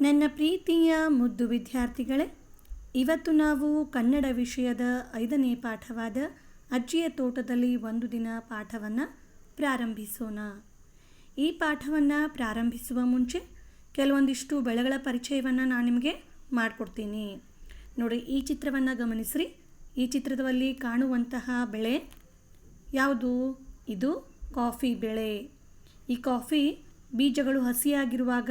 ನನ್ನ ಪ್ರೀತಿಯ ಮುದ್ದು ವಿದ್ಯಾರ್ಥಿಗಳೇ, ಇವತ್ತು ನಾವು ಕನ್ನಡ ವಿಷಯದ ಐದನೇ ಪಾಠವಾದ ಅಜ್ಜಿಯ ತೋಟದಲ್ಲಿ ಒಂದು ದಿನ ಪಾಠವನ್ನು ಪ್ರಾರಂಭಿಸೋಣ. ಈ ಪಾಠವನ್ನು ಪ್ರಾರಂಭಿಸುವ ಮುಂಚೆ ಕೆಲವೊಂದಿಷ್ಟು ಬೆಳೆಗಳ ಪರಿಚಯವನ್ನು ನಾನು ನಿಮಗೆ ಮಾಡಿಕೊಡ್ತೀನಿ. ನೋಡಿ, ಈ ಚಿತ್ರವನ್ನು ಗಮನಿಸ್ರಿ. ಈ ಚಿತ್ರದಲ್ಲಿ ಕಾಣುವಂತಹ ಬೆಳೆ ಯಾವುದು? ಇದು ಕಾಫಿ ಬೆಳೆ. ಈ ಕಾಫಿ ಬೀಜಗಳು ಹಸಿಯಾಗಿರುವಾಗ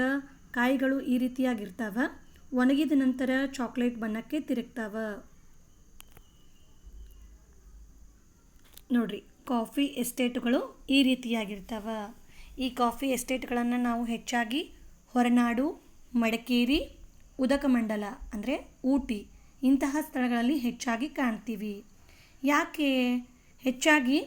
ಕಾಯಿಗಳು ಈ ರೀತಿಯಾಗಿರ್ತಾವ. ಒಣಗಿದ ನಂತರ ಚಾಕ್ಲೇಟ್ ಬಣ್ಣಕ್ಕೆ ತಿರುಗ್ತಾವ. ನೋಡ್ರಿ, ಕಾಫಿ ಎಸ್ಟೇಟ್ಗಳು ಈ ರೀತಿಯಾಗಿರ್ತಾವ. ಈ ಕಾಫಿ ಎಸ್ಟೇಟ್ಗಳನ್ನು ನಾವು ಹೆಚ್ಚಾಗಿ ಹೊರನಾಡು, ಮಡಿಕೇರಿ, ಉದಕಮಂಡಲ ಅಂದರೆ ಊಟಿ ಇಂತಹ ಸ್ಥಳಗಳಲ್ಲಿ ಹೆಚ್ಚಾಗಿ ಕಾಣ್ತೀವಿ. ಯಾಕೆ? ಹೆಚ್ಚಾಗಿ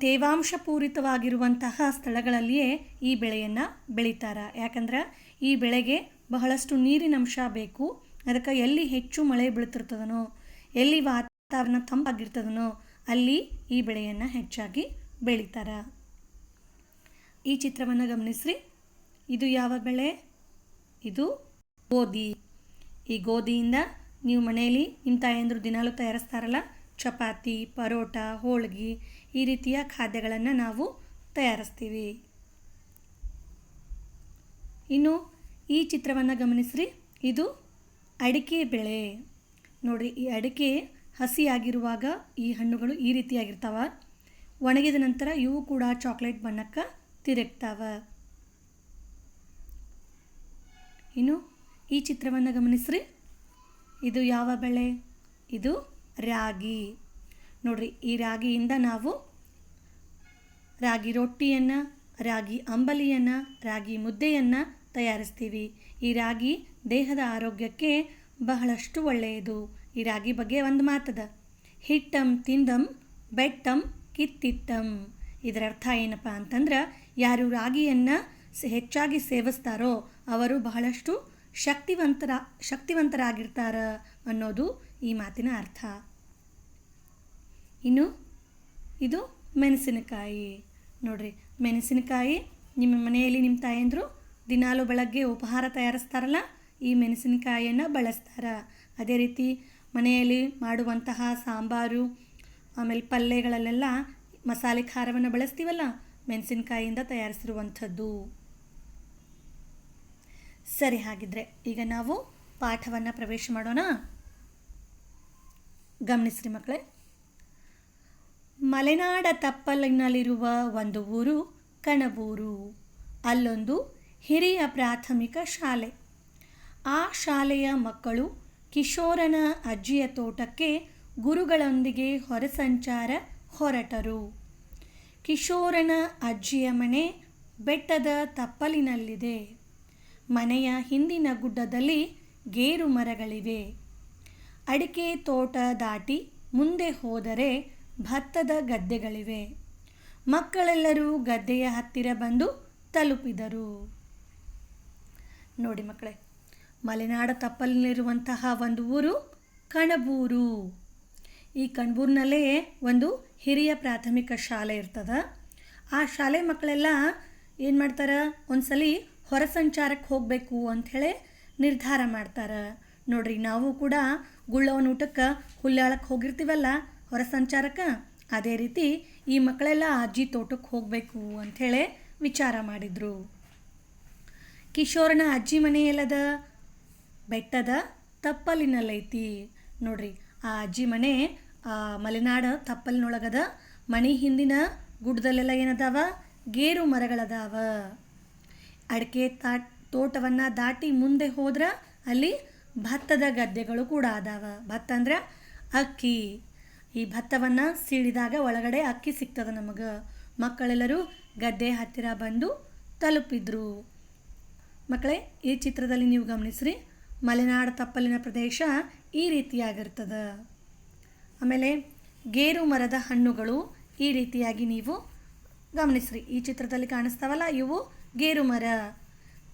ತೇವಾಂಶಪೂರಿತವಾಗಿರುವಂತಹ ಸ್ಥಳಗಳಲ್ಲಿಯೇ ಈ ಬೆಳೆಯನ್ನು ಬೆಳೀತಾರೆ. ಯಾಕಂದ್ರೆ ಈ ಬೆಳೆಗೆ ಬಹಳಷ್ಟು ನೀರಿನಂಶ ಬೇಕು. ಅದಕ್ಕೆ ಎಲ್ಲಿ ಹೆಚ್ಚು ಮಳೆ ಬೀಳ್ತಿರ್ತದನೋ, ಎಲ್ಲಿ ವಾತಾವರಣ ತಂಪಾಗಿರ್ತದನೋ, ಅಲ್ಲಿ ಈ ಬೆಳೆಯನ್ನು ಹೆಚ್ಚಾಗಿ ಬೆಳೀತಾರೆ. ಈ ಚಿತ್ರವನ್ನು ಗಮನಿಸ್ರಿ. ಇದು ಯಾವ ಬೆಳೆ? ಇದು ಗೋಧಿ. ಈ ಗೋಧಿಯಿಂದ ನೀವು ಮನೆಯಲ್ಲಿ ನಿಮ್ಮ ತಾಯಂದರು ದಿನಾಲೂ ತಯಾರಿಸ್ತಾರಲ್ಲ? ಚಪಾತಿ, ಪರೋಟ, ಹೋಳ್ಗೆ ಈ ರೀತಿಯ ಖಾದ್ಯಗಳನ್ನು ನಾವು ತಯಾರಿಸ್ತೀವಿ. ಇನ್ನು ಈ ಚಿತ್ರವನ್ನು ಗಮನಿಸ್ರಿ. ಇದು ಅಡಿಕೆ ಬೆಳೆ. ನೋಡಿರಿ, ಈ ಅಡಿಕೆ ಹಸಿಯಾಗಿರುವಾಗ ಈ ಹಣ್ಣುಗಳು ಈ ರೀತಿಯಾಗಿರ್ತಾವ. ಒಣಗಿದ ನಂತರ ಇವು ಕೂಡ ಚಾಕ್ಲೇಟ್ ಬಣ್ಣಕ್ಕೆ ತಿರುಗ್ತಾವ. ಇನ್ನು ಈ ಚಿತ್ರವನ್ನು ಗಮನಿಸ್ರಿ. ಇದು ಯಾವ ಬೆಳೆ? ಇದು ರಾಗಿ. ನೋಡ್ರಿ, ಈ ರಾಗಿಯಿಂದ ನಾವು ರಾಗಿ ರೊಟ್ಟಿಯನ್ನು, ರಾಗಿ ಅಂಬಲಿಯನ್ನು, ರಾಗಿ ಮುದ್ದೆಯನ್ನು ತಯಾರಿಸ್ತೀವಿ. ಈ ರಾಗಿ ದೇಹದ ಆರೋಗ್ಯಕ್ಕೆ ಬಹಳಷ್ಟು ಒಳ್ಳೆಯದು. ಈ ರಾಗಿ ಬಗ್ಗೆ ಒಂದು ಮಾತದ. ಹಿಟ್ಟಂ, ತಿಂದಂ, ಬೆಟ್ಟಂ ಕಿತ್ತಿಟ್ಟಂ ಇದರ ಅರ್ಥ ಏನಪ್ಪ ಅಂತಂದ್ರೆ, ಯಾರು ರಾಗಿಯನ್ನು ಹೆಚ್ಚಾಗಿ ಸೇವಿಸ್ತಾರೋ ಅವರು ಬಹಳಷ್ಟು ಶಕ್ತಿವಂತರ, ಶಕ್ತಿವಂತರಾಗಿರ್ತಾರ ಅನ್ನೋದು ಈ ಮಾತಿನ ಅರ್ಥ. ಇನ್ನು ಇದು ಮೆಣಸಿನಕಾಯಿ. ನೋಡ್ರಿ, ಮೆಣಸಿನಕಾಯಿ ನಿಮ್ಮ ಮನೆಯಲ್ಲಿ ನಿಮ್ಮ ತಾಯಂದರು ದಿನಾಲು ಬೆಳಗ್ಗೆ ಉಪಹಾರ ತಯಾರಿಸ್ತಾರಲ್ಲ, ಈ ಮೆಣಸಿನಕಾಯಿಯನ್ನು ಬಳಸ್ತಾರೆ. ಅದೇ ರೀತಿ ಮನೆಯಲ್ಲಿ ಮಾಡುವಂತಹ ಸಾಂಬಾರು, ಆಮೇಲೆ ಪಲ್ಯಗಳಲ್ಲೆಲ್ಲ ಮಸಾಲೆ ಖಾರವನ್ನು ಬಳಸ್ತೀವಲ್ಲ, ಮೆಣಸಿನಕಾಯಿಯಿಂದ ತಯಾರಿಸಿರುವಂಥದ್ದು. ಸರಿ, ಹಾಗಿದ್ರೆ ಈಗ ನಾವು ಪಾಠವನ್ನು ಪ್ರವೇಶ ಮಾಡೋಣ. ಗಮನಿಸ್ರಿ ಮಕ್ಕಳೇ. ಮಲೆನಾಡ ತಪ್ಪಲಿನಲ್ಲಿರುವ ಒಂದು ಊರು ಕಣಬೂರು. ಅಲ್ಲೊಂದು ಹಿರಿಯ ಪ್ರಾಥಮಿಕ ಶಾಲೆ. ಆ ಶಾಲೆಯ ಮಕ್ಕಳು ಕಿಶೋರನ ಅಜ್ಜಿಯ ತೋಟಕ್ಕೆ ಗುರುಗಳೊಂದಿಗೆ ಹೊರಸಂಚಾರ ಹೊರಟರು. ಕಿಶೋರನ ಅಜ್ಜಿಯ ಮನೆ ಬೆಟ್ಟದ ತಪ್ಪಲಿನಲ್ಲಿದೆ. ಮನೆಯ ಹಿಂದಿನ ಗುಡ್ಡದಲ್ಲಿ ಗೇರು ಮರಗಳಿವೆ. ಅಡಿಕೆ ತೋಟ ದಾಟಿ ಮುಂದೆ ಹೋದರೆ ಭತ್ತದ ಗದ್ದೆಗಳಿವೆ. ಮಕ್ಕಳೆಲ್ಲರೂ ಗದ್ದೆಯ ಹತ್ತಿರ ಬಂದು ತಲುಪಿದರು. ನೋಡಿ ಮಕ್ಕಳೇ, ಮಲೆನಾಡ ತಪ್ಪಲಿನಲ್ಲಿರುವಂತಹ ಒಂದು ಊರು ಕಣಬೂರು. ಈ ಕಣಬೂರಿನಲ್ಲೇ ಒಂದು ಹಿರಿಯ ಪ್ರಾಥಮಿಕ ಶಾಲೆ ಇರ್ತದೆ. ಆ ಶಾಲೆ ಮಕ್ಕಳೆಲ್ಲ ಏನು ಮಾಡ್ತಾರೆ? ಒಂದ್ಸಲಿ ಹೊರ ಸಂಚಾರಕ್ಕೆ ಹೋಗಬೇಕು ಅಂಥೇಳಿ ನಿರ್ಧಾರ ಮಾಡ್ತಾರೆ. ನೋಡ್ರಿ, ನಾವು ಕೂಡ ಗುಳ್ಳವನ ಊಟಕ್ಕೆ ಹುಲ್ಲಾಳಕ್ಕೆ ಹೋಗಿರ್ತೀವಲ್ಲ ಹೊರ ಸಂಚಾರಕ್ಕೆ ಅದೇ ರೀತಿ ಈ ಮಕ್ಕಳೆಲ್ಲ ಅಜ್ಜಿ ತೋಟಕ್ಕೆ ಹೋಗಬೇಕು ಅಂಥೇಳಿ ವಿಚಾರ ಮಾಡಿದರು. ಕಿಶೋರನ ಅಜ್ಜಿ ಮನೆಯಲ್ಲದ ಬೆಟ್ಟದ ತಪ್ಪಲಿನಲ್ಲೈತಿ. ನೋಡ್ರಿ, ಆ ಅಜ್ಜಿ ಮನೆ, ಆ ಮಲೆನಾಡ ತಪ್ಪಲಿನೊಳಗದ ಮನೆ ಹಿಂದಿನ ಗುಡ್ಡದಲ್ಲೆಲ್ಲ ಏನದಾವ? ಗೇರು ಮರಗಳದಾವ. ಅಡಿಕೆ ತಾ, ತೋಟವನ್ನು ದಾಟಿ ಮುಂದೆ ಹೋದ್ರೆ ಅಲ್ಲಿ ಭತ್ತದ ಗದ್ದೆಗಳು ಕೂಡ ಅದಾವ. ಭತ್ತ ಅಂದ್ರೆ ಅಕ್ಕಿ. ಈ ಭತ್ತವನ್ನು ಸೀಳಿದಾಗ ಒಳಗಡೆ ಅಕ್ಕಿ ಸಿಗ್ತದೆ ನಮಗೆ. ಮಕ್ಕಳೆಲ್ಲರೂ ಗದ್ದೆ ಹತ್ತಿರ ಬಂದು ತಲುಪಿದ್ರು. ಮಕ್ಕಳೇ, ಈ ಚಿತ್ರದಲ್ಲಿ ನೀವು ಗಮನಿಸ್ರಿ. ಮಲೆನಾಡು ತಪ್ಪಲಿನ ಪ್ರದೇಶ ಈ ರೀತಿಯಾಗಿರ್ತದೆ. ಆಮೇಲೆ ಗೇರು ಮರದ ಹಣ್ಣುಗಳು ಈ ರೀತಿಯಾಗಿ ನೀವು ಗಮನಿಸ್ರಿ. ಈ ಚಿತ್ರದಲ್ಲಿ ಕಾಣಿಸ್ತಾವಲ್ಲ, ಇವು ಗೇರು ಮರ.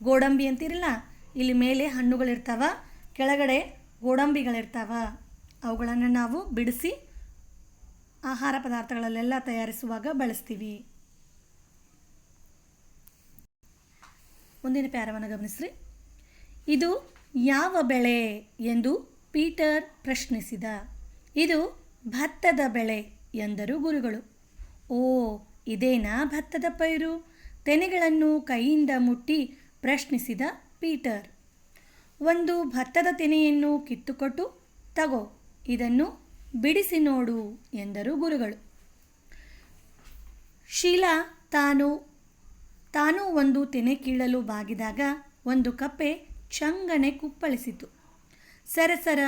ಗೋಡಂಬಿ ಅಂತಿರಲ್ಲ, ಇಲ್ಲಿ ಮೇಲೆ ಹಣ್ಣುಗಳಿರ್ತಾವ, ಕೆಳಗಡೆ ಗೋಡಂಬಿಗಳಿರ್ತಾವ. ಅವುಗಳನ್ನು ನಾವು ಬಿಡಿಸಿ ಆಹಾರ ಪದಾರ್ಥಗಳಲ್ಲೆಲ್ಲ ತಯಾರಿಸುವಾಗ ಬಳಸ್ತೀವಿ. ಮುಂದಿನ ಪ್ಯಾರವನ್ನು ಗಮನಿಸ್ರಿ. ಇದು ಯಾವ ಬೆಳೆ ಎಂದು ಪೀಟರ್ ಪ್ರಶ್ನಿಸಿದ. ಇದು ಭತ್ತದ ಬೆಳೆ ಎಂದರು ಗುರುಗಳು. ಓ, ಇದೇನಾ ಭತ್ತದ ಪೈರು? ತೆನೆಗಳನ್ನು ಕೈಯಿಂದ ಮುಟ್ಟಿ ಪ್ರಶ್ನಿಸಿದ ಪೀಟರ್. ಒಂದು ಭತ್ತದ ತೆನೆಯನ್ನು ಕಿತ್ತುಕೊಟ್ಟು ತಗೋ, ಇದನ್ನು ಬಿಡಿಸಿ ನೋಡು ಎಂದರು ಗುರುಗಳು. ಶೀಲಾ ತಾನು ತಾನು ಒಂದು ತೆನೆ ಕೀಳಲು ಬಾಗಿದಾಗ ಒಂದು ಕಪ್ಪೆ ಚಂಗನೆ ಕುಪ್ಪಳಿಸಿತು. ಸರಸರ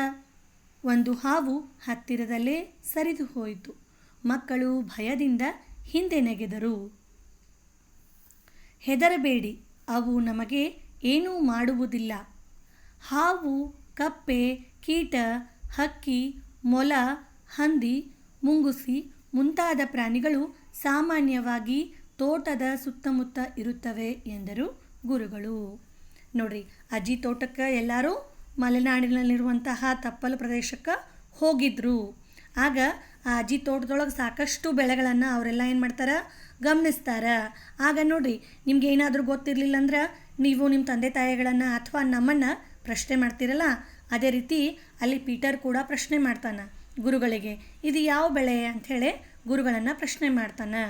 ಒಂದು ಹಾವು ಹತ್ತಿರದಲ್ಲೇ ಸರಿದು ಹೋಯಿತು. ಮಕ್ಕಳು ಭಯದಿಂದ ಹಿಂದೆ ನೆಗೆದರು. ಹೆದರಬೇಡಿ, ಅವು ನಮಗೆ ಏನೂ ಮಾಡುವುದಿಲ್ಲ. ಹಾವು, ಕಪ್ಪೆ, ಕೀಟ, ಹಕ್ಕಿ ಮೊಲ, ಹಂದಿ, ಮುಂಗುಸಿ ಮುಂತಾದ ಪ್ರಾಣಿಗಳು ಸಾಮಾನ್ಯವಾಗಿ ತೋಟದ ಸುತ್ತಮುತ್ತ ಇರುತ್ತವೆ ಎಂದರು ಗುರುಗಳು. ನೋಡ್ರಿ, ಅಜ್ಜಿ ತೋಟಕ್ಕೆ ಎಲ್ಲರೂ ಮಲೆನಾಡಿನಲ್ಲಿರುವಂತಹ ತಪ್ಪಲು ಪ್ರದೇಶಕ್ಕೆ ಹೋಗಿದ್ರು. ಆಗ ಆ ಅಜ್ಜಿ ತೋಟದೊಳಗೆ ಸಾಕಷ್ಟು ಬೆಳೆಗಳನ್ನು ಅವರೆಲ್ಲ ಏನು ಮಾಡ್ತಾರೆ? ಗಮನಿಸ್ತಾರೆ. ಆಗ ನೋಡ್ರಿ, ನಿಮ್ಗೆ ಏನಾದರೂ ಗೊತ್ತಿರಲಿಲ್ಲ ಅಂದ್ರೆ ನೀವು ನಿಮ್ಮ ತಂದೆ ತಾಯಿಗಳನ್ನು ಅಥವಾ ನಮ್ಮನ್ನು ಪ್ರಶ್ನೆ ಮಾಡ್ತೀರಲ್ಲ ಅದೇ ರೀತಿ ಅಲ್ಲಿ ಪೀಟರ್ ಕೂಡ ಪ್ರಶ್ನೆ ಮಾಡ್ತಾನೆ, ಗುರುಗಳಿಗೆ, ಇದು ಯಾವ ಬೆಳೆ ಅಂಥೇಳಿ ಗುರುಗಳನ್ನು ಪ್ರಶ್ನೆ ಮಾಡ್ತಾನೆ.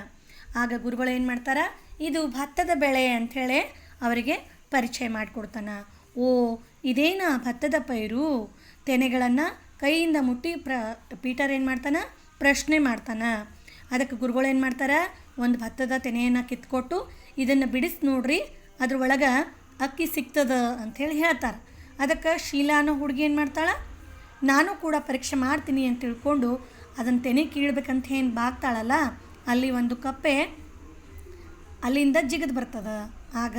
ಆಗ ಗುರುಗಳು ಏನು ಮಾಡ್ತಾರೆ, ಇದು ಭತ್ತದ ಬೆಳೆ ಅಂಥೇಳಿ ಅವರಿಗೆ ಪರಿಚಯ ಮಾಡಿಕೊಡ್ತಾನೆ. ಓ, ಇದೇನ ಭತ್ತದ ಪೈರು? ತೆನೆಗಳನ್ನು ಕೈಯಿಂದ ಮುಟ್ಟಿ ಪ್ರ, ಪೀಟರ್ ಏನು ಮಾಡ್ತಾನೆ, ಪ್ರಶ್ನೆ ಮಾಡ್ತಾನೆ. ಅದಕ್ಕೆ ಗುರುಗಳು ಏನು ಮಾಡ್ತಾರೆ, ಒಂದು ಭತ್ತದ ತೆನೆಯನ್ನು ಕಿತ್ಕೊಟ್ಟು ಇದನ್ನು ಬಿಡಿಸಿ ನೋಡ್ರಿ, ಅದ್ರ ಒಳಗೆ ಅಕ್ಕಿ ಸಿಗ್ತದ ಅಂಥೇಳಿ ಹೇಳ್ತಾರೆ. ಅದಕ್ಕೆ ಶೀಲಾ ಅನ್ನೋ ಹುಡುಗಿ ಏನು ಮಾಡ್ತಾಳೆ? ನಾನು ಕೂಡ ಪರೀಕ್ಷೆ ಮಾಡ್ತೀನಿ ಅಂತ ತಿಳ್ಕೊಂಡು ಅದನ್ನು ತೆನೆ ಕೀಳ್ಬೇಕಂತ ಏನು ಬಾಗ್ತಾಳಲ್ಲ, ಅಲ್ಲಿ ಒಂದು ಕಪ್ಪೆ ಅಲ್ಲಿಂದ ಜಿಗಿದು ಬರ್ತದ. ಆಗ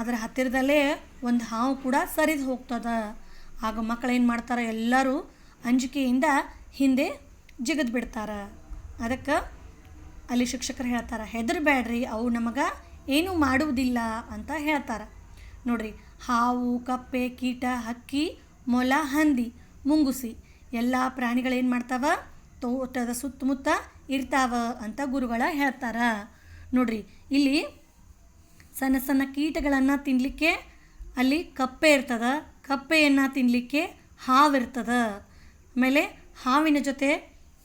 ಅದರ ಹತ್ತಿರದಲ್ಲೇ ಒಂದು ಹಾವು ಕೂಡ ಸರಿದು ಹೋಗ್ತದ. ಆಗ ಮಕ್ಕಳು ಏನು ಮಾಡ್ತಾರೆ? ಎಲ್ಲರೂ ಅಂಜಿಕೆಯಿಂದ ಹಿಂದೆ ಜಿಗಿದು ಬಿಡ್ತಾರೆ. ಅದಕ್ಕೆ ಅಲ್ಲಿ ಶಿಕ್ಷಕರು ಹೇಳ್ತಾರೆ ಹೆದರಬೇಡ್ರಿ ಅವು ನಮಗೆ ಏನೂ ಮಾಡುವುದಿಲ್ಲ ಅಂತ ಹೇಳ್ತಾರೆ. ನೋಡ್ರಿ, ಹಾವು, ಕಪ್ಪೆ, ಕೀಟ, ಹಕ್ಕಿ, ಮೊಲ, ಹಂದಿ, ಮುಂಗುಸಿ, ಎಲ್ಲ ಪ್ರಾಣಿಗಳೇನು ಮಾಡ್ತಾವ? ತೋಟದ ಸುತ್ತಮುತ್ತ ಇರ್ತಾವ ಅಂತ ಗುರುಗಳ ಹೇಳ್ತಾರ. ನೋಡ್ರಿ, ಇಲ್ಲಿ ಸಣ್ಣ ಸಣ್ಣ ಕೀಟಗಳನ್ನು ತಿನ್ನಲಿಕ್ಕೆ ಅಲ್ಲಿ ಕಪ್ಪೆ ಇರ್ತದ. ಕಪ್ಪೆಯನ್ನು ತಿನ್ನಲಿಕ್ಕೆ ಹಾವಿರ್ತದ ಆಮೇಲೆ ಹಾವಿನ ಜೊತೆ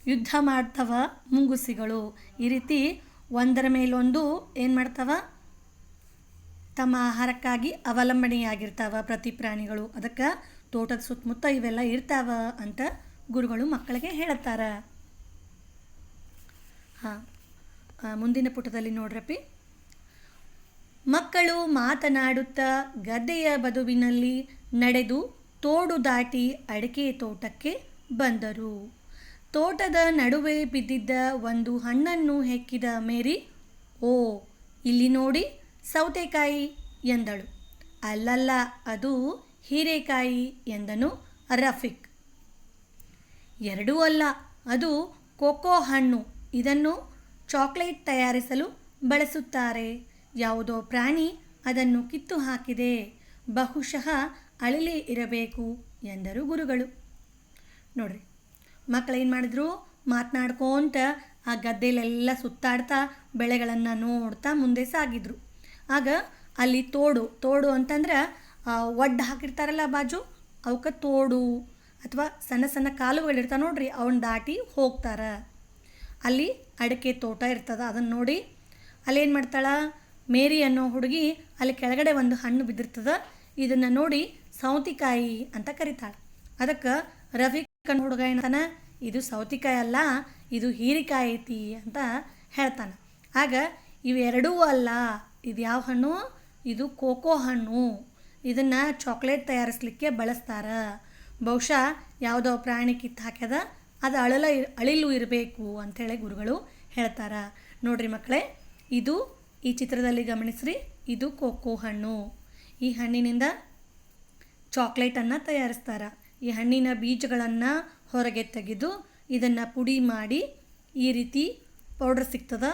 ಯುದ್ಧ ಮಾಡ್ತವ ಮುಂಗುಸಿಗಳು. ಈ ರೀತಿ ಒಂದರ ಮೇಲೊಂದು ಏನು ಮಾಡ್ತವ? ತಮ್ಮ ಆಹಾರಕ್ಕಾಗಿ ಅವಲಂಬನೆಯಾಗಿರ್ತಾವ ಪ್ರತಿ ಪ್ರಾಣಿಗಳು. ಅದಕ್ಕೆ ತೋಟದ ಸುತ್ತಮುತ್ತ ಇವೆಲ್ಲ ಇರ್ತಾವ ಅಂತ ಗುರುಗಳು ಮಕ್ಕಳಿಗೆ ಹೇಳುತ್ತಾರ. ಹಾಂ ಮುಂದಿನ ಪುಟದಲ್ಲಿ ನೋಡ್ರಪ್ಪಿ. ಮಕ್ಕಳು ಮಾತನಾಡುತ್ತಾ ಗದ್ದೆಯ ಬದುವಿನಲ್ಲಿ ನಡೆದು ತೋಡು ದಾಟಿ ಅಡಿಕೆ ತೋಟಕ್ಕೆ ಬಂದರು. ತೋಟದ ನಡುವೆ ಬಿದ್ದಿದ್ದ ಒಂದು ಹಣ್ಣನ್ನು ಹೆಕ್ಕಿದ ಮೇರಿ, ಓ, ಇಲ್ಲಿ ನೋಡಿ. ಸೌತೆಕಾಯಿ ಎಂದಳು. ಅಲ್ಲಲ್ಲ, ಅದು ಹೀರೆಕಾಯಿ ಎಂದನು ರಫಿಕ್. ಎರಡೂ ಅಲ್ಲ, ಅದು ಕೋಕೋ ಹಣ್ಣು. ಇದನ್ನು ಚಾಕ್ಲೇಟ್ ತಯಾರಿಸಲು ಬಳಸುತ್ತಾರೆ. ಯಾವುದೋ ಪ್ರಾಣಿ ಅದನ್ನು ಕಿತ್ತು ಹಾಕಿದೆ. ಬಹುಶಃ ಅಳಿಲೇ ಇರಬೇಕು ಎಂದರು ಗುರುಗಳು. ನೋಡ್ರಿ, ಮಕ್ಕಳೇನು ಮಾಡಿದ್ರು? ಮಾತನಾಡ್ಕೊಂತ ಆ ಗದ್ದೆಲೆಲ್ಲ ಸುತ್ತಾಡ್ತಾ ಬೆಳೆಗಳನ್ನು ನೋಡ್ತಾ ಮುಂದೆ ಸಾಗಿದ್ರು. ಆಗ ಅಲ್ಲಿ ತೋಡು ತೋಡು ಅಂತಂದ್ರೆ ಒಡ್ಡ ಹಾಕಿರ್ತಾರಲ್ಲ ಬಾಜು ಅವಕ್ಕೆ ತೋಡು ಅಥವಾ ಸಣ್ಣ ಸಣ್ಣ ಕಾಲುಗಳಿರ್ತಾವೆ ನೋಡ್ರಿ ಅವನ್ನ ದಾಟಿ ಹೋಗ್ತಾರೆ. ಅಲ್ಲಿ ಅಡಿಕೆ ತೋಟ ಇರ್ತದೆ ಅದನ್ನು ನೋಡಿ ಅಲ್ಲಿ ಏನು ಮಾಡ್ತಾಳೆ, ಮೇರಿ ಅನ್ನೋ ಹುಡುಗಿ ಅಲ್ಲಿ ಕೆಳಗಡೆ ಒಂದು ಹಣ್ಣು ಬಿದ್ದಿರ್ತದೆ, ಇದನ್ನು ನೋಡಿ ಸೌತಿಕಾಯಿ ಅಂತ ಕರಿತಾಳೆ. ಅದಕ್ಕೆ ರವಿ ಕಣ್ಣು ಹುಡುಗ ಏನಂತಾನೆ, ಇದು ಸೌತಿಕಾಯಿ ಅಲ್ಲ, ಇದು ಹೀರಿಕಾಯಿ ಐತಿ ಅಂತ ಹೇಳ್ತಾನೆ. ಆಗ ಇವೆರಡೂ ಅಲ್ಲ ಇದು ಯಾವ ಹಣ್ಣು? ಇದು ಕೋಕೋ ಹಣ್ಣು. ಇದನ್ನು ಚಾಕ್ಲೇಟ್ ತಯಾರಿಸ್ಲಿಕ್ಕೆ ಬಳಸ್ತಾರೆ. ಬಹುಶಃ ಯಾವುದೋ ಪ್ರಾಣಿ ಕಿತ್ತು ಹಾಕ್ಯದ, ಅದು ಅಳಲ ಅಳಿಲು ಇರಬೇಕು ಅಂಥೇಳಿ ಗುರುಗಳು ಹೇಳ್ತಾರೆ. ನೋಡ್ರಿ ಮಕ್ಕಳೇ, ಇದು ಈ ಚಿತ್ರದಲ್ಲಿ ಗಮನಿಸ್ರಿ, ಇದು ಕೋಕೋ ಹಣ್ಣು. ಈ ಹಣ್ಣಿನಿಂದ ಚಾಕ್ಲೇಟನ್ನು ತಯಾರಿಸ್ತಾರೆ. ಈ ಹಣ್ಣಿನ ಬೀಜಗಳನ್ನು ಹೊರಗೆ ತೆಗೆದು ಇದನ್ನು ಪುಡಿ ಮಾಡಿ ಈ ರೀತಿ ಪೌಡ್ರ್ ಸಿಗ್ತದ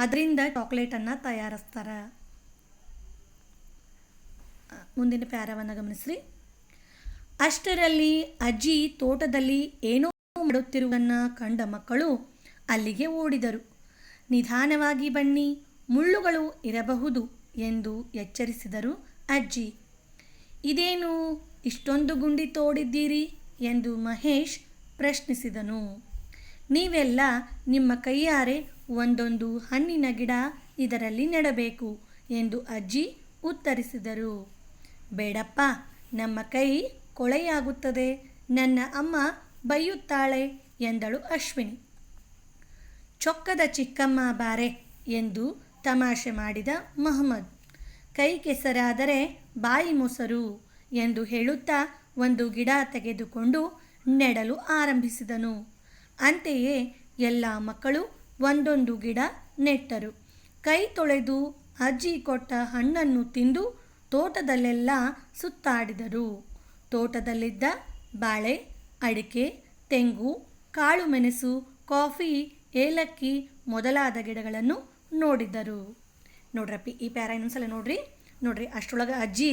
ಅದರಿಂದ ಚಾಕ್ಲೇಟನ್ನು ತಯಾರಿಸ್ತಾರೆ. ಮುಂದಿನ ಪ್ಯಾರವನ್ನು ಗಮನಿಸ್ರಿ. ಅಷ್ಟರಲ್ಲಿ ಅಜ್ಜಿ ತೋಟದಲ್ಲಿ ಏನೋ ಮಾಡುತ್ತಿರುವುದನ್ನು ಕಂಡ ಮಕ್ಕಳು ಅಲ್ಲಿಗೆ ಓಡಿದರು. ನಿಧಾನವಾಗಿ ಬನ್ನಿ, ಮುಳ್ಳುಗಳು ಇರಬಹುದು ಎಂದು ಎಚ್ಚರಿಸಿದರು ಅಜ್ಜಿ. ಇದೇನು ಇಷ್ಟೊಂದು ಗುಂಡಿ ತೋಡಿದ್ದೀರಿ ಎಂದು ಮಹೇಶ್ ಪ್ರಶ್ನಿಸಿದನು. ನೀವೆಲ್ಲ ನಿಮ್ಮ ಕೈಯಾರೆ ಒಂದೊಂದು ಹಣ್ಣಿನ ಗಿಡ ಇದರಲ್ಲಿ ನೆಡಬೇಕು ಎಂದು ಅಜ್ಜಿ ಉತ್ತರಿಸಿದರು. ಬೇಡಪ್ಪ, ನಮ್ಮ ಕೈ ಕೊಳೆಯಾಗುತ್ತದೆ, ನನ್ನ ಅಮ್ಮ ಬೈಯುತ್ತಾಳೆ ಎಂದಳು ಅಶ್ವಿನಿ. ಚೊಕ್ಕದ ಚಿಕ್ಕಮ್ಮ ಬಾರೆ ಎಂದು ತಮಾಷೆ ಮಾಡಿದ ಮೊಹಮ್ಮದ್. ಕೈ ಕೆಸರಾದರೆ ಬಾಯಿ ಮೊಸರು ಎಂದು ಹೇಳುತ್ತಾ ಒಂದು ಗಿಡ ತೆಗೆದುಕೊಂಡು ನೆಡಲು ಆರಂಭಿಸಿದನು. ಅಂತೆಯೇ ಎಲ್ಲ ಮಕ್ಕಳು ಒಂದೊಂದು ಗಿಡ ನೆಟ್ಟರು. ಕೈ ತೊಳೆದು ಅಜ್ಜಿ ಕೊಟ್ಟ ಹಣ್ಣನ್ನು ತಿಂದು ತೋಟದಲ್ಲೆಲ್ಲ ಸುತ್ತಾಡಿದರು. ತೋಟದಲ್ಲಿದ್ದ ಬಾಳೆ, ಅಡಿಕೆ, ತೆಂಗು, ಕಾಳು ಮೆಣಸು, ಕಾಫಿ, ಏಲಕ್ಕಿ ಮೊದಲಾದ ಗಿಡಗಳನ್ನು ನೋಡಿದ್ದರು ನೋಡ್ರಪ್ಪಿ, ಈ ಪ್ಯಾರ ಇನ್ನೊಂದ್ಸಲ ನೋಡ್ರಿ. ನೋಡ್ರಿ, ಅಷ್ಟರೊಳಗೆ ಅಜ್ಜಿ,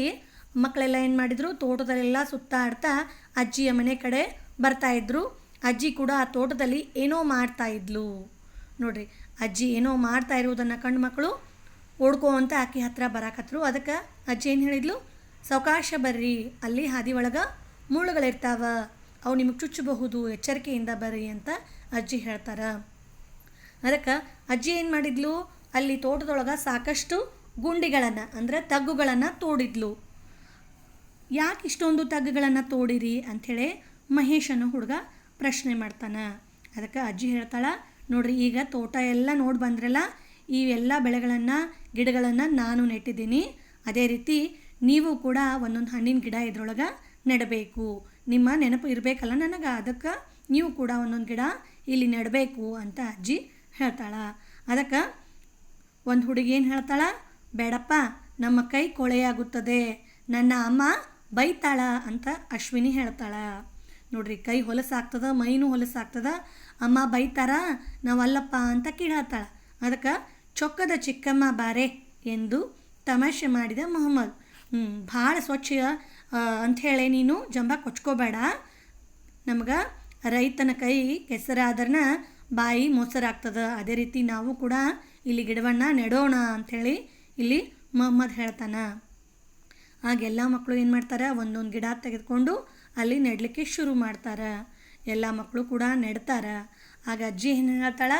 ಮಕ್ಕಳೆಲ್ಲ ಏನು ಮಾಡಿದ್ರು? ತೋಟದಲ್ಲೆಲ್ಲ ಸುತ್ತಾಡ್ತಾ ಅಜ್ಜಿಯ ಮನೆ ಕಡೆ ಬರ್ತಾಯಿದ್ರು ಅಜ್ಜಿ ಕೂಡ ಆ ತೋಟದಲ್ಲಿ ಏನೋ ಮಾಡ್ತಾ ಇದ್ಲು. ನೋಡ್ರಿ, ಅಜ್ಜಿ ಏನೋ ಮಾಡ್ತಾ ಇರುವುದನ್ನು ಕಂಡು ಮಕ್ಕಳು ಓಡ್ಕೋ ಅಂತ ಆಕೆ ಹತ್ರ ಬರಾಕತ್ರು. ಅದಕ್ಕೆ ಅಜ್ಜಿ ಏನು ಹೇಳಿದ್ಲು? ಸಾವಕಾಶ ಬರ್ರಿ, ಅಲ್ಲಿ ಹಾದಿ ಒಳಗೆ ಮುಳ್ಳುಗಳಿರ್ತಾವ ಅವು ನಿಮಗೆ ಚುಚ್ಚಬಹುದು, ಎಚ್ಚರಿಕೆಯಿಂದ ಬರ್ರಿ ಅಂತ ಅಜ್ಜಿ ಹೇಳ್ತಾರೆ. ಅದಕ್ಕೆ ಅಜ್ಜಿ ಏನು ಮಾಡಿದ್ಲು? ಅಲ್ಲಿ ತೋಟದೊಳಗೆ ಸಾಕಷ್ಟು ಗುಂಡಿಗಳನ್ನು, ಅಂದರೆ ತಗ್ಗುಗಳನ್ನು ತೋಡಿದ್ಲು. ಯಾಕೆ ಇಷ್ಟೊಂದು ತಗ್ಗುಗಳನ್ನು ತೋಡಿರಿ? ಅಂಥೇಳಿ ಮಹೇಶನ ಹುಡುಗ ಪ್ರಶ್ನೆ ಮಾಡ್ತಾನೆ. ಅದಕ್ಕೆ ಅಜ್ಜಿ ಹೇಳ್ತಾಳ ನೋಡ್ರಿ, ಈಗ ತೋಟ ಎಲ್ಲ ನೋಡಿ ಬಂದ್ರಲ್ಲ, ಈ ಎಲ್ಲ ಬೆಳೆಗಳನ್ನು, ಗಿಡಗಳನ್ನು ನಾನು ನೆಟ್ಟಿದ್ದೀನಿ. ಅದೇ ರೀತಿ ನೀವು ಕೂಡ ಒಂದೊಂದು ಹಣ್ಣಿನ ಗಿಡ ಇದ್ರೊಳಗೆ ನೆಡಬೇಕು. ನಿಮ್ಮ ನೆನಪು ಇರಬೇಕಲ್ಲ ನನಗೆ, ಅದಕ್ಕೆ ನೀವು ಕೂಡ ಒಂದೊಂದು ಗಿಡ ಇಲ್ಲಿ ನೆಡಬೇಕು ಅಂತ ಅಜ್ಜಿ ಹೇಳ್ತಾಳೆ. ಅದಕ್ಕೆ ಒಂದು ಹುಡುಗಿ ಏನು ಹೇಳ್ತಾಳೆ, ಬೇಡಪ್ಪ, ನಮ್ಮ ಕೈ ಕೊಳೆಯಾಗುತ್ತದೆ, ನನ್ನ ಅಮ್ಮ ಬೈತಾಳ ಅಂತ ಅಶ್ವಿನಿ ಹೇಳ್ತಾಳೆ. ನೋಡ್ರಿ, ಕೈ ಹೊಲಸಾಗ್ತದ, ಮೈನೂ ಹೊಲಸಾಗ್ತದ ಅಮ್ಮ ಬೈತಾರ, ನಾವಲ್ಲಪ್ಪ ಅಂತ ಕಿಡಾತಾಳ. ಅದಕ್ಕೆ ಚೊಕ್ಕದ ಚಿಕ್ಕಮ್ಮ ಬಾರೆ ಎಂದು ತಮಾಷೆ ಮಾಡಿದ ಮೊಹಮ್ಮದ್. ಭಾಳ ಸ್ವಚ್ಛ ಅಂಥೇಳಿ ನೀನು, ಜಂಬ ಕೊಚ್ಕೋಬೇಡ. ನಮ್ಗೆ ರೈತನ ಕೈ ಕೆಸರಾದ್ರನ ಬಾಯಿ ಮೊಸರಾಗ್ತದೆ. ಅದೇ ರೀತಿ ನಾವು ಕೂಡ ಇಲ್ಲಿ ಗಿಡವಣ್ಣ ನೆಡೋಣ ಅಂಥೇಳಿ ಇಲ್ಲಿ ಮೊಹಮ್ಮದ್ ಹೇಳ್ತಾನೆ. ಆಗ ಎಲ್ಲ ಮಕ್ಕಳು ಏನು ಮಾಡ್ತಾರೆ, ಒಂದೊಂದು ಗಿಡ ತೆಗೆದುಕೊಂಡು ಅಲ್ಲಿ ನೆಡಲಿಕ್ಕೆ ಶುರು ಮಾಡ್ತಾರೆ. ಎಲ್ಲ ಮಕ್ಕಳು ಕೂಡ ನೆಡ್ತಾರೆ. ಆಗ ಅಜ್ಜಿ ಏನು ಹೇಳ್ತಾಳ?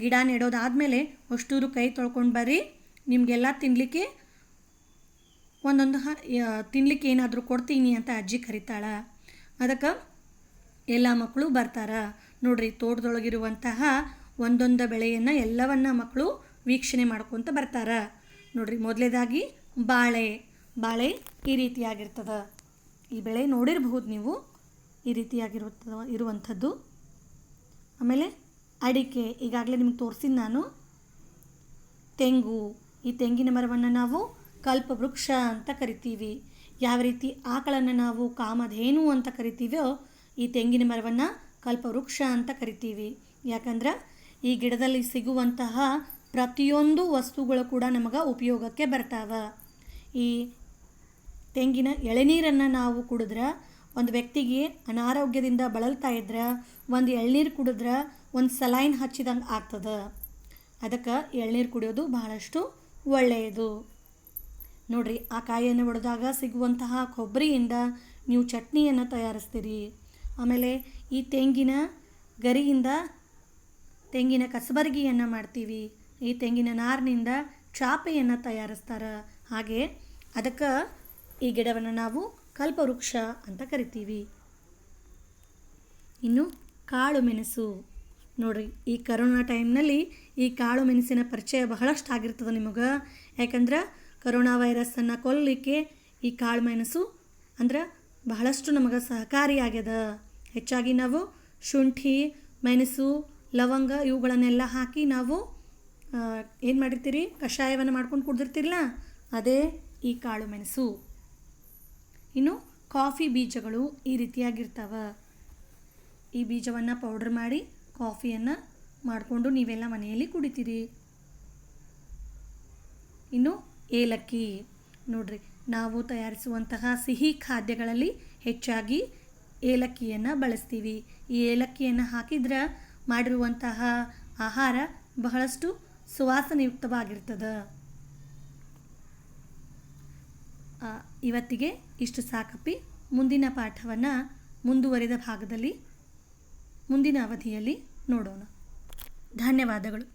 ಗಿಡ ನೆಡೋದಾದಮೇಲೆ ಅಷ್ಟೂರು ಕೈ ತೊಳ್ಕೊಂಡು ಬರ್ರಿ, ನಿಮಗೆಲ್ಲ ತಿನ್ನಲಿಕ್ಕೆ ಒಂದೊಂದು ಹ ತಿನ್ಲಿಕ್ಕೆ ಏನಾದರೂ ಕೊಡ್ತೀನಿ ಅಂತ ಅಜ್ಜಿ ಕರಿತಾಳ. ಅದಕ್ಕೆ ಎಲ್ಲ ಮಕ್ಕಳು ಬರ್ತಾರ. ನೋಡ್ರಿ ತೋಟದೊಳಗಿರುವಂತಹ ಒಂದೊಂದು ಬೆಳೆಯನ್ನು ಎಲ್ಲವನ್ನ ಮಕ್ಕಳು ವೀಕ್ಷಣೆ ಮಾಡ್ಕೊತ ಬರ್ತಾರ. ನೋಡ್ರಿ ಮೊದಲೇದಾಗಿ ಬಾಳೆ. ಬಾಳೆ ಈ ರೀತಿಯಾಗಿರ್ತದೆ. ಈ ಬೆಳೆ ನೋಡಿರಬಹುದು ನೀವು. ಈ ರೀತಿಯಾಗಿರುವ ಇರುವಂಥದ್ದು. ಆಮೇಲೆ ಅಡಿಕೆ, ಈಗಾಗಲೇ ನಿಮ್ಗೆ ತೋರಿಸಿದ್ದು ನಾನು. ತೆಂಗು, ಈ ತೆಂಗಿನ ಮರವನ್ನು ನಾವು ಕಲ್ಪವೃಕ್ಷ ಅಂತ ಕರಿತೀವಿ. ಯಾವ ರೀತಿ ಆಕಳನ್ನು ನಾವು ಕಾಮಧೇನು ಅಂತ ಕರಿತೀವೋ, ಈ ತೆಂಗಿನ ಮರವನ್ನು ಕಲ್ಪವೃಕ್ಷ ಅಂತ ಕರಿತೀವಿ. ಯಾಕಂದ್ರೆ ಈ ಗಿಡದಲ್ಲಿ ಸಿಗುವಂತಹ ಪ್ರತಿಯೊಂದು ವಸ್ತುಗಳು ಕೂಡ ನಮಗೆ ಉಪಯೋಗಕ್ಕೆ ಬರ್ತಾವ. ಈ ತೆಂಗಿನ ಎಳೆನೀರನ್ನು ನಾವು ಕುಡಿದ್ರೆ ಒಂದು ವ್ಯಕ್ತಿಗೆ ಅನಾರೋಗ್ಯದಿಂದ ಬಳಲ್ತಾ ಇದ್ರೆ, ಒಂದು ಎಳ್ನೀರು ಕುಡಿದ್ರೆ ಒಂದು ಸಲೈನ್ ಹಚ್ಚಿದಂಗೆ ಆಗ್ತದೆ. ಅದಕ್ಕೆ ಎಳ್ನೀರು ಕುಡಿಯೋದು ಬಹಳಷ್ಟು ಒಳ್ಳೆಯದು ನೋಡಿರಿ, ಆ ಕಾಯಿಯನ್ನು ಒಡೆದಾಗ ಸಿಗುವಂತಹ ಕೊಬ್ಬರಿಯಿಂದ ನೀವು ಚಟ್ನಿಯನ್ನು ತಯಾರಿಸ್ತೀರಿ. ಆಮೇಲೆ ಈ ತೆಂಗಿನ ಗರಿಯಿಂದ ತೆಂಗಿನ ಕಸಬರಗಿಯನ್ನು ಮಾಡ್ತೀವಿ. ಈ ತೆಂಗಿನ ನಾರಿನಿಂದ ಚಾಪೆಯನ್ನು ತಯಾರಿಸ್ತಾರೆ. ಹಾಗೆ ಅದಕ್ಕೆ ಈ ಗಿಡವನ್ನು ನಾವು ಕಲ್ಪವೃಕ್ಷ ಅಂತ ಕರಿತೀವಿ. ಇನ್ನು ಕಾಳು ಮೆಣಸು. ನೋಡ್ರಿ, ಈ ಕರೋನಾ ಟೈಮ್ನಲ್ಲಿ ಈ ಕಾಳು ಮೆಣಸಿನ ಪರಿಚಯ ಬಹಳಷ್ಟು ಆಗಿರ್ತದೆ ನಿಮಗೆ. ಯಾಕಂದ್ರೆ ಕರೋನಾ ವೈರಸ್ಸನ್ನು ಕೊಲ್ಲಲಿಕ್ಕೆ ಈ ಕಾಳು ಮೆಣಸು ಅಂದ್ರೆ ಬಹಳಷ್ಟು ನಮಗೆ ಸಹಕಾರಿಯಾಗ್ಯದ ಹೆಚ್ಚಾಗಿ ನಾವು ಶುಂಠಿ, ಮೆಣಸು, ಲವಂಗ ಇವುಗಳನ್ನೆಲ್ಲ ಹಾಕಿ ನಾವು ಏನು ಮಾಡಿರ್ತೀರಿ? ಕಷಾಯವನ್ನು ಮಾಡ್ಕೊಂಡು ಕುಡ್ದಿರ್ತೀರಲ್ಲ ಅದೇ ಈ ಕಾಳು ಮೆಣಸು. ಇನ್ನು ಕಾಫಿ ಬೀಜಗಳು ಈ ರೀತಿಯಾಗಿರ್ತವೆ. ಈ ಬೀಜವನ್ನು ಪೌಡ್ರ್ ಮಾಡಿ ಕಾಫಿಯನ್ನು ಮಾಡಿಕೊಂಡು ನೀವೆಲ್ಲ ಮನೆಯಲ್ಲಿ ಕುಡಿತೀರಿ. ಇನ್ನು ಏಲಕ್ಕಿ. ನೋಡ್ರಿ, ನಾವು ತಯಾರಿಸುವಂತಹ ಸಿಹಿ ಖಾದ್ಯಗಳಲ್ಲಿ ಹೆಚ್ಚಾಗಿ ಏಲಕ್ಕಿಯನ್ನು ಬಳಸ್ತೀವಿ. ಈ ಏಲಕ್ಕಿಯನ್ನು ಹಾಕಿದ್ರೆ ಮಾಡಿರುವಂತಹ ಆಹಾರ ಬಹಳಷ್ಟು ಸುವಾಸನೆಯುಕ್ತವಾಗಿರ್ತದೆ ಆ, ಇವತ್ತಿಗೆ ಇಷ್ಟು ಸಾಕಪ್ಪಿ. ಮುಂದಿನ ಪಾಠವನ್ನು ಮುಂದುವರಿದ ಭಾಗದಲ್ಲಿ ಮುಂದಿನ ಅವಧಿಯಲ್ಲಿ ನೋಡೋಣ. ಧನ್ಯವಾದಗಳು.